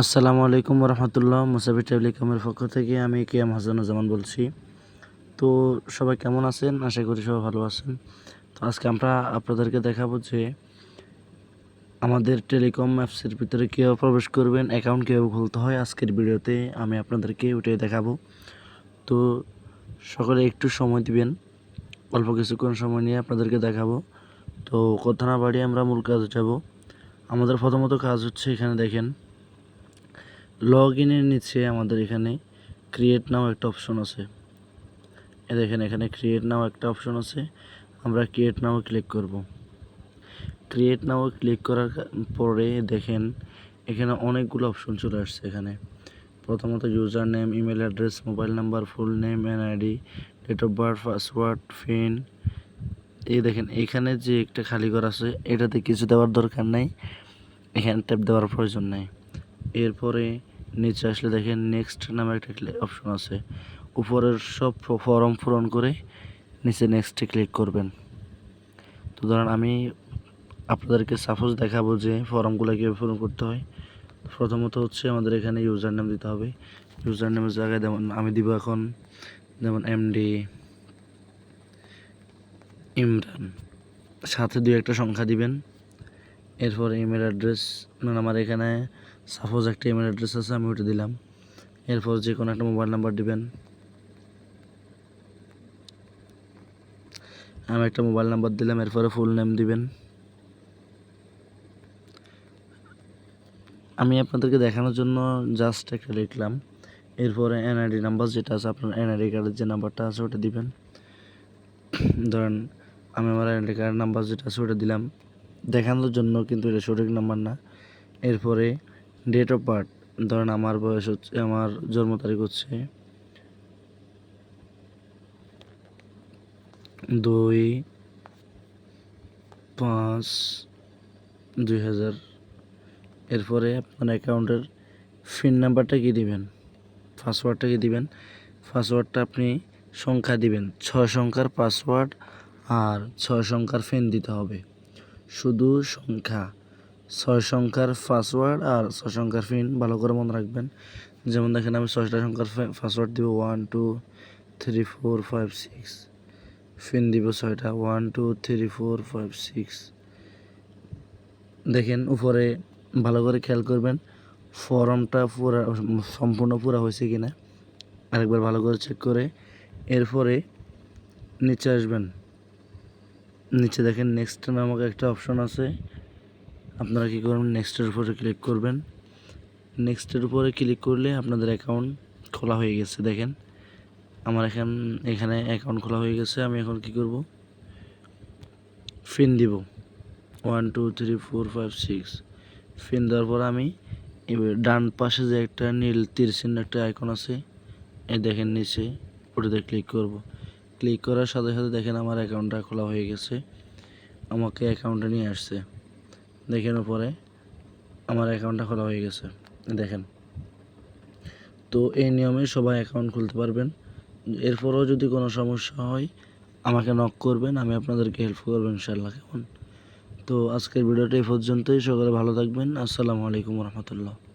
আসসালামু আলাইকুম রহমতুল্লাহ মুসাফির টেলিকমের পক্ষ থেকে আমি কে এম হাসানুজ্জামান বলছি। তো সবাই কেমন আছেন? আশা করি সবাই ভালো আছেন। তো আজকে আমরা আপনাদেরকে দেখাবো যে আমাদের টেলিকম অ্যাপসের ভিতরে কীভাবে প্রবেশ করবেন, অ্যাকাউন্ট কীভাবে খুলতে হয় আজকের ভিডিওতে আমি আপনাদেরকে ওটাই দেখাবো। তো সকলে একটু সময় দিবেন, অল্প কিছুক্ষণ সময় নিয়ে আপনাদেরকে দেখাবো। তো কথা না বাড়িয়ে আমরা মূল কাজ যাব। আমাদের প্রথমত কাজ হচ্ছে এখানে দেখেন লগ ইনের নিচে আমাদের এখানে ক্রিয়েট নাও একটা অপশন আছে। এ দেখেন এখানে ক্রিয়েট নাও একটা অপশন আছে, আমরা ক্রিয়েট নাও ক্লিক করব। ক্রিয়েট নাও ক্লিক করার পরে দেখেন এখানে অনেকগুলো অপশন চলে আসছে এখানে। প্রথমত user name email address mobile number full name NID date of birth password PIN এই দেখেন এখানে যে একটা খালি ঘর আছে, এটাতে কিছু দেওয়ার দরকার নাই। এখানে ট্যাপ দেওয়ার প্রয়োজন নেই। এরপরে নিচে আসলে দেখেন নেক্সট নামে একটা অপশন আছে। উপরের সব ফর্ম পূরণ করে নিচে নেক্সটে ক্লিক করবেন। তো ধরেন আমি আপনাদেরকে সাপোজ দেখাবো যে ফর্মগুলো কীভাবে পূরণ করতে হয়। প্রথমত হচ্ছে আমাদের এখানে ইউজার নেম দিতে হবে। ইউজার নেমের জায়গায় যেমন আমি দিব এখন যেমন এমডি ইমরান। সাথে দুই একটা সংখ্যা দিবেন। এরপর ইমেল অ্যাড্রেস মানে আমার এখানে সাপোজ একটা ইমেল অ্যাড্রেস আছে, আমি ওটা দিলাম। এরপর যে কোনো একটা মোবাইল নাম্বার দিবেন। আমি একটা মোবাইল নাম্বার দিলাম, এরপরে ফুল নেম দিবেন। আমি আপনাদেরকে দেখানোর জন্য জাস্ট একটা লিখলাম এরপরে এনআইডি নাম্বার যেটা আছে, আপনার এনআইডি কার্ডের যে নাম্বারটা আছে, ওটা দিবেন। ধরেন, আমি আমার এনআইডি কার্ডের নাম্বার যেটা আছে, ওটা দিলাম। দেখানোর জন্য কিন্তু এটা সঠিক নাম্বার না। এরপরে ডেট অফ বার্থ ধরেন আমার বয়স হচ্ছে, আমার জন্ম তারিখ হচ্ছে দুই পাঁচ দুই হাজার। এরপরে আপনার অ্যাকাউন্টের ফিন নাম্বারটা কি দিবেন? পাসওয়ার্ডটা কি দিবেন? পাসওয়ার্ডটা আপনি সংখ্যা দিবেন। ছয় সংখ্যার পাসওয়ার্ড আর ছয় সংখ্যার ফিন দিতে হবে। শুধু সংখ্যা। ছয় সংখ্যার পাসওয়ার্ড আর ছয় সংখ্যার পিন ভালো করে মনে রাখবেন। যেমন দেখেন আমি ছয়টা সংখ্যার পাসওয়ার্ড দিব। One two three four five six PIN দিব ছয়টা। One two three four five six দেখেন উপরে ভালো করে খেয়াল করবেন ফর্মটা পুরা সম্পূর্ণ পুরা হয়েছে কিনা। আরেকবার ভালো করে চেক করে এরপরে নিচে আসবেন। নিচে দেখেন নেক্সট নামক একটা অপশন আছে। আপনারা কী করবেন? নেক্সটের উপরে ক্লিক করবেন। নেক্সটের উপরে ক্লিক করলে আপনাদের অ্যাকাউন্ট খোলা হয়ে গেছে, দেখেন। আমার এখন, এখানে অ্যাকাউন্ট খোলা হয়ে গেছে, আমি এখন কি করব? ফিন দিব। One two three four five six PIN দেওয়ার পর আমি ডান পাশে যে একটা নীল তীর চিহ্ন একটা আইকন আছে, এই দেখেন নিচে, ওটাতে ক্লিক করব। ক্লিক করার সাথে সাথে দেখেন আমার অ্যাকাউন্টটা খোলা হয়ে গেছে। আমাকে অ্যাকাউন্টে নিয়ে আসছে। দেখেন উপরে আমার অ্যাকাউন্টটা খোলা হয়ে গেছে। দেখেন। তো এই নিয়মে সবাই অ্যাকাউন্ট খুলতে পারবেন। এরপরও যদি কোনো সমস্যা হয়, আমাকে নক করবেন, আমি আপনাদেরকে হেল্প করব ইনশাল্লাহ কেমন? তো আজকের ভিডিওটা এই পর্যন্তই। সকলে ভালো থাকবেন। আসসালামু আলাইকুম রহমতুল্লাহ।